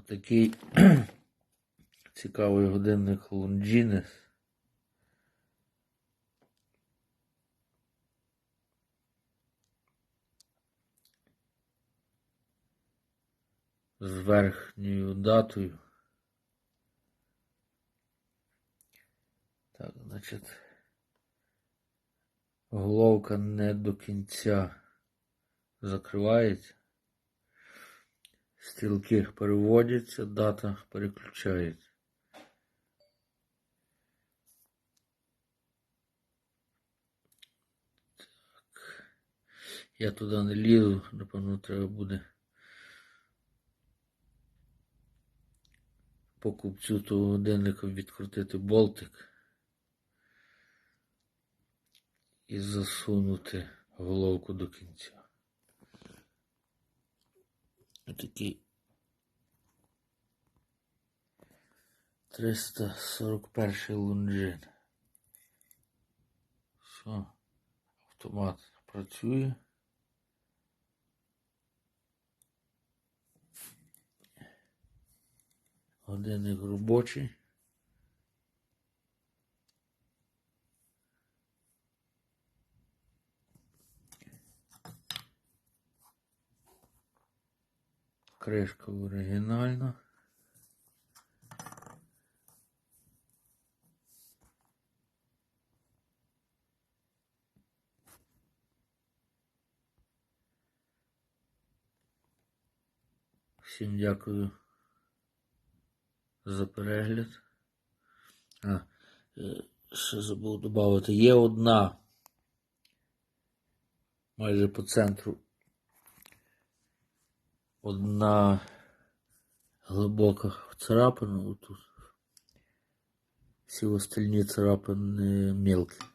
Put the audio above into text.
Отакий цікавий годинник Longines. З верхньою датою. Так, значить, головка не до кінця закривається. Стрілки переводяться, дата переключається. Так. Я туди не лізу, напевно, треба буде покупцю того годинника відкрутити болтик і засунути головку до кінця. Отакий 341 лунжин. Все, автомат працює. Годинник робочий. Кришка оригінальна. Всім дякую за перегляд. А, е, ще забув додати. Є одна майже по центру одна глибока царапина отут. Всі остальні царапини мелкі.